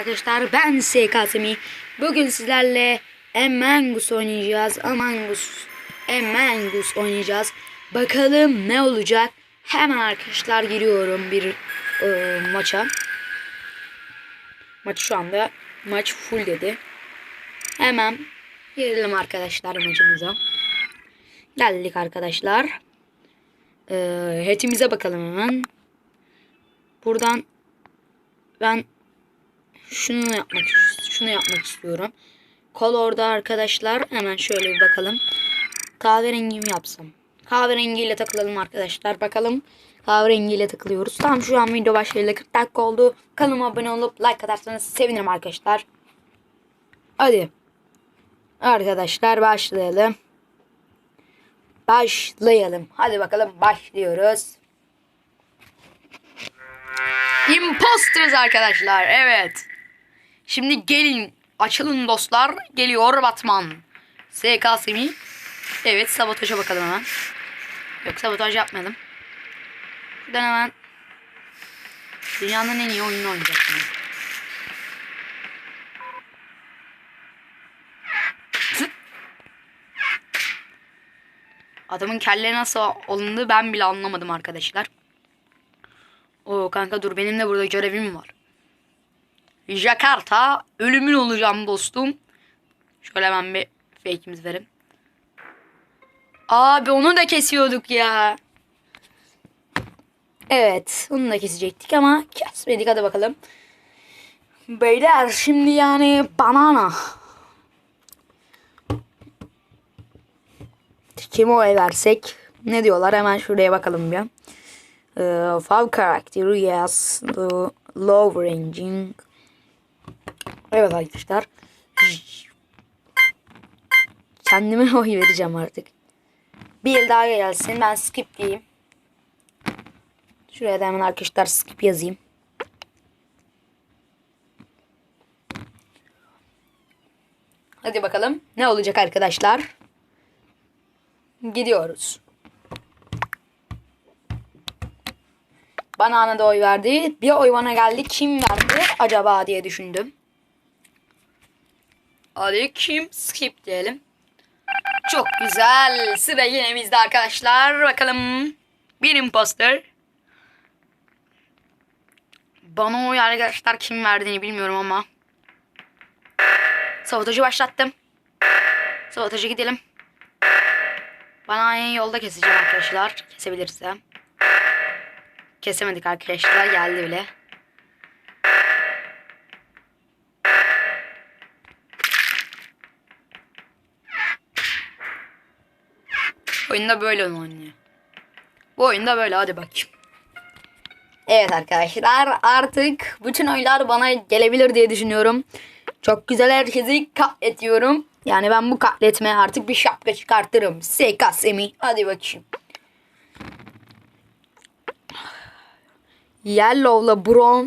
Arkadaşlar ben SKSMI. Bugün sizlerle Among Us oynayacağız. Among Us, Among Us oynayacağız. Bakalım ne olacak. Hemen arkadaşlar giriyorum bir e, maça. Maç şu anda maç full dedi. Hemen girelim arkadaşlar maçımıza. Geldik arkadaşlar. Ee, hetimize bakalım hemen. Buradan ben şunu yapmak şunu yapmak istiyorum. Color'da arkadaşlar hemen şöyle bir bakalım. Kahverengi mi yapsam? Kahverengiyle takılalım arkadaşlar. Bakalım kahverengiyle takılıyoruz. Tam şu an video başlayalı 40 dakika oldu. Kanalıma abone olup like atarsanız sevinirim arkadaşlar. Hadi. Arkadaşlar başlayalım. Başlayalım. Hadi bakalım başlıyoruz. Imposters arkadaşlar. Evet. Şimdi gelin. Açılın dostlar. Geliyor Batman. SK Semi. Evet sabotaja bakalım hemen. Yok sabotaj yapmadım. Şuradan hemen. Dünyanın en iyi oyununu oynayacağız. Adamın kelle nasıl alındı ben bile anlamadım arkadaşlar. Oo kanka dur benim de burada görevim var. Jakarta ölümün olacağım dostum. Şöyle hemen bir fake'imiz verin. Abi onu da kesiyorduk ya. Evet onu da kesecektik ama kesmedik hadi bakalım. Beyler şimdi yani banana. Kime oy versek ne diyorlar hemen şuraya bakalım bir. Uh, five character yes the low ranging Evet arkadaşlar kendime oy vereceğim artık bir yıl daha gelsin ben skip diyeyim şuraya da hemen arkadaşlar skip yazayım hadi bakalım ne olacak arkadaşlar gidiyoruz Bana da oy verdi. Bir oy bana geldi. Kim verdi acaba diye düşündüm. Kim? Skip diyelim. Çok güzel. Sıra yine bizde arkadaşlar. Bakalım. Bir imposter. Bana oy arkadaşlar kim verdiğini bilmiyorum ama. Sabotajı başlattım. Sabotajı gidelim. Bana en yolda keseceğim arkadaşlar. Kesebilirsem. Kesemedik arkadaşlar geldi bile. Oyunda böyle oynuyor. Bu oyunda böyle hadi bakayım. Evet arkadaşlar artık bütün oylar bana gelebilir diye düşünüyorum. Çok güzel herkesi katletiyorum. Yani ben bu katletmeye artık bir şapka çıkartırım. SKSMI hadi bakayım. Yellow'la Brown.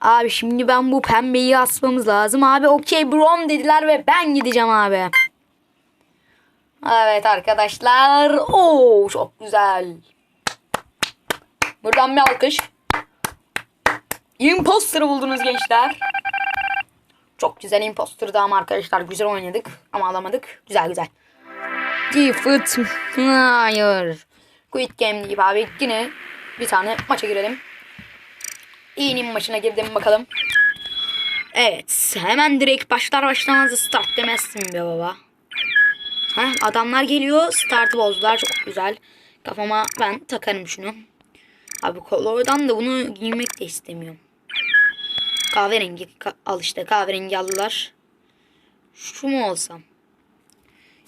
Abi şimdi ben bu pembeyi asmamız lazım. Abi okey Brown dediler ve ben gideceğim abi. Evet arkadaşlar. Oo çok güzel. Buradan bir alkış. Imposter'ı buldunuz gençler. Çok güzel imposter'dı ama arkadaşlar güzel oynadık ama alamadık. Güzel güzel. Defeat. Hayır. Quit game deyip abi yine bir tane maça girelim. İyinin maçına girdim bakalım. Evet. Hemen direkt başlar başlamaz start demezsin be baba. Heh, adamlar geliyor. Startı bozdular. Çok güzel. Kafama ben takarım şunu. Abi kolordan da bunu giymek de istemiyorum. Kahverengi ka- al işte kahverengi aldılar. Şu mu olsam?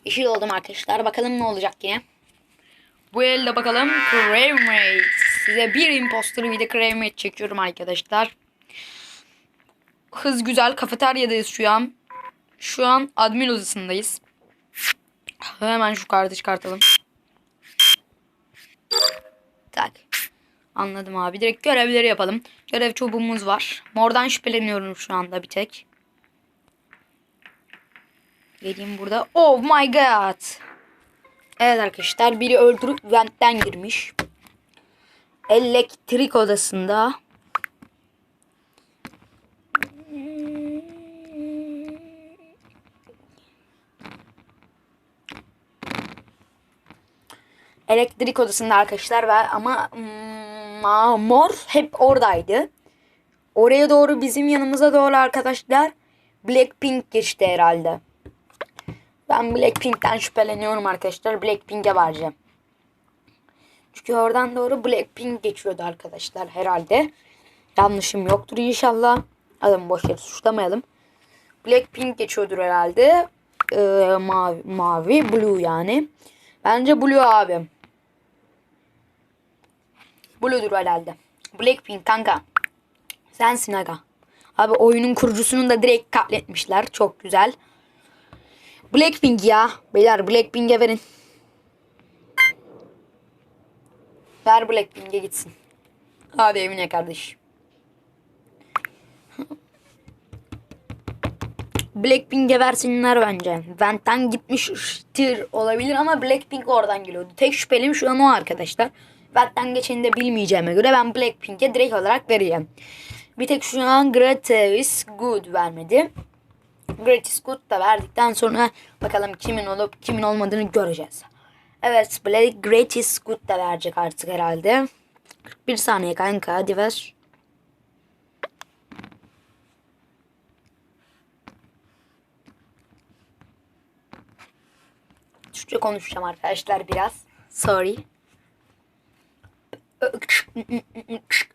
Yeşil oldum arkadaşlar. Bakalım ne olacak yine. Bu elde bakalım Crave Mate. Size bir imposter bir de Crave Mate çekiyorum arkadaşlar. Hız güzel. Kafeteryadayız şu an. Şu an admin odasındayız. Hemen şu kartı çıkartalım. Tak. Anladım abi. Direkt görevleri yapalım. Görev çubuğumuz var. Mordan şüpheleniyorum şu anda bir tek. Geleyim burada. Oh my god. Evet arkadaşlar biri öldürüp ventten girmiş. Elektrik odasında. Elektrik odasında arkadaşlar ve ama mm, mor hep oradaydı. Oraya doğru bizim yanımıza doğru arkadaşlar Blackpink geçti herhalde. Ben Blackpink'ten şüpheleniyorum arkadaşlar. Blackpink'e varacağım. Çünkü oradan doğru Blackpink geçiyordu arkadaşlar herhalde. Yanlışım yoktur inşallah. Adamı boş yere suçlamayalım. Blackpink geçiyordur herhalde. Ee, mavi, mavi, blue yani. Bence blue abi. Blue'dur herhalde. Blackpink kanka. Sensin aga. Abi oyunun kurucusunu da direkt katletmişler. Çok güzel. Blackpink ya. Beyler Blackpink'e verin. Ver Blackpink'e gitsin. Hadi evine kardeş. Blackpink'e versinler bence. Vent'ten gitmiştir olabilir ama Blackpink oradan geliyordu. Tek şüphelim şu an o arkadaşlar. Vent'ten geçeni de bilmeyeceğime göre ben Blackpink'e direkt olarak vereceğim. Bir tek şu an Gratis Good vermedi. Gratis Good da verdikten sonra bakalım kimin olup kimin olmadığını göreceğiz. Evet Black Gratis Good da verecek artık herhalde. 41 saniye kanka hadi ver. Türkçe konuşacağım arkadaşlar biraz. Sorry.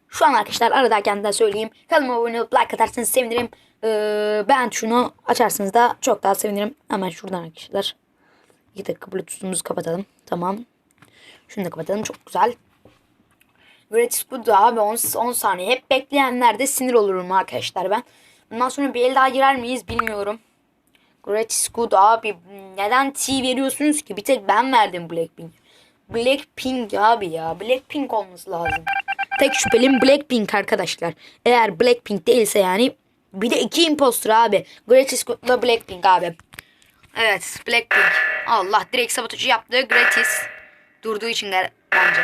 Şu an arkadaşlar aradayken de söyleyeyim. Kanalıma abone olup like atarsanız sevinirim. Ee, ben şunu açarsınız da çok daha sevinirim. Hemen şuradan arkadaşlar. 2 dakika bluetooth'umuzu kapatalım. Tamam. Şunu da kapatalım. Çok güzel. Gratis Good abi 10, 10 saniye. Hep bekleyenlerde sinir olurum arkadaşlar ben. Bundan sonra bir el daha girer miyiz bilmiyorum. Gratis Good abi. Neden T veriyorsunuz ki? Bir tek ben verdim Blackpink. Blackpink abi ya. Blackpink olması lazım. Tek şüphelim Blackpink arkadaşlar. Eğer Blackpink değilse yani bir de iki imposter abi. Gratis Good'la Blackpink abi. Evet Blackpink. Allah direkt sabotajı yaptı. Gratis. Durduğu için bence.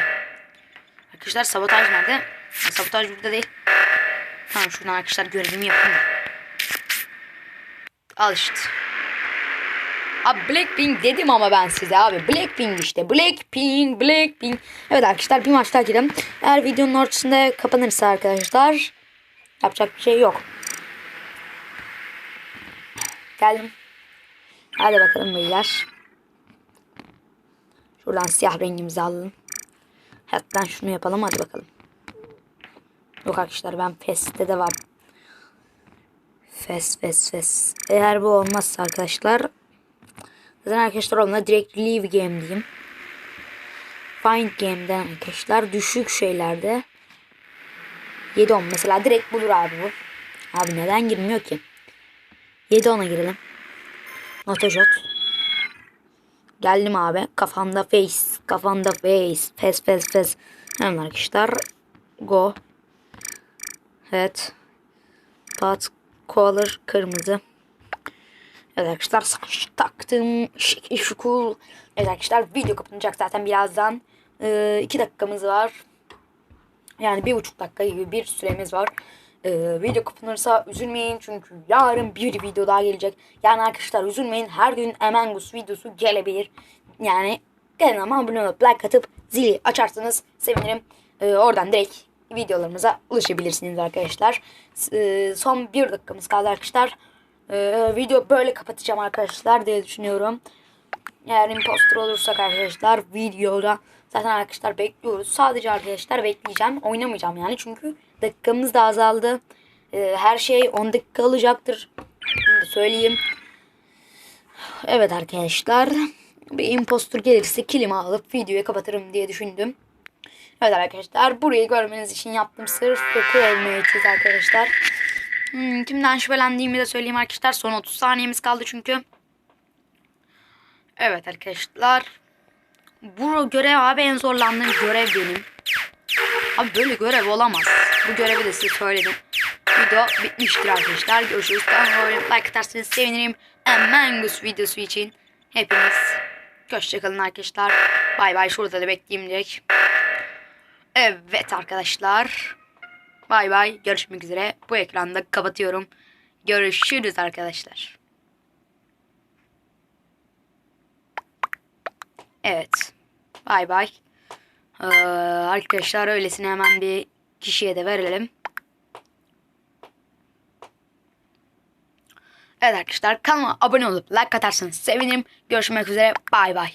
Arkadaşlar sabotaj nerede? Sabotaj burada değil. Tamam şuradan arkadaşlar görevimi yapayım. Al işte. Abi Blackpink dedim ama ben size abi. Blackpink işte. Blackpink, Blackpink. Evet arkadaşlar bir maç daha girelim. Eğer videonun ortasında kapanırsa arkadaşlar yapacak bir şey yok. Geldim. Hadi bakalım beyler. Şuradan siyah rengimizi alalım. Hatta şunu yapalım hadi bakalım. Yok arkadaşlar ben Fest'te de var. Fes fes fes. Eğer bu olmazsa arkadaşlar zaten arkadaşlar onunla direkt leave game diyeyim. Find game'den arkadaşlar düşük şeylerde 7 10 mesela direkt bulur abi bu. Abi neden girmiyor ki? 7 10'a girelim. Notajot. Geldim abi. Kafamda face. Kafamda face. Fes fes fes. Hemen arkadaşlar. Go. Evet. Pat. Color kırmızı. Evet arkadaşlar saç taktım. Şık şukul. Evet arkadaşlar video kapanacak zaten birazdan. 2 ee, dakikamız var. Yani bir buçuk dakika gibi bir süremiz var. Ee, video kapanırsa üzülmeyin çünkü yarın bir video daha gelecek. Yani arkadaşlar üzülmeyin her gün Among Us videosu gelebilir. Yani kanalıma abone olup like atıp zili açarsanız sevinirim. Ee, oradan direkt videolarımıza ulaşabilirsiniz arkadaşlar. Ee, son bir dakikamız kaldı arkadaşlar. Ee, video böyle kapatacağım arkadaşlar diye düşünüyorum. Eğer imposter olursak arkadaşlar videoda zaten arkadaşlar bekliyoruz. Sadece arkadaşlar bekleyeceğim. Oynamayacağım yani çünkü dakikamız da azaldı. Ee, her şey 10 dakika alacaktır. Da söyleyeyim. Evet arkadaşlar. Bir impostor gelirse kilimi alıp videoyu kapatırım diye düşündüm. Evet arkadaşlar burayı görmeniz için yaptım sırf Create arkadaşlar. Hmm, kimden şüphelendiğimi de söyleyeyim arkadaşlar. Son 30 saniyemiz kaldı çünkü. Evet arkadaşlar. Bu görev abi en zorlandığım görev benim. Abi böyle görev olamaz. Bu görevi de size söyledim. Video bitmiştir arkadaşlar. Görüşürüz. Like atarsanız sevinirim. Among Us videosu için. Hepiniz hoşçakalın arkadaşlar. Bay bay. Şurada da bekleyeyim direkt. Evet arkadaşlar. Bay bay. Görüşmek üzere. Bu ekranda kapatıyorum. Görüşürüz arkadaşlar. Evet. Bay bay. Ee, arkadaşlar öylesine hemen bir kişiye de verelim. Evet arkadaşlar kanalıma abone olup like atarsanız sevinirim. Görüşmek üzere. Bay bay.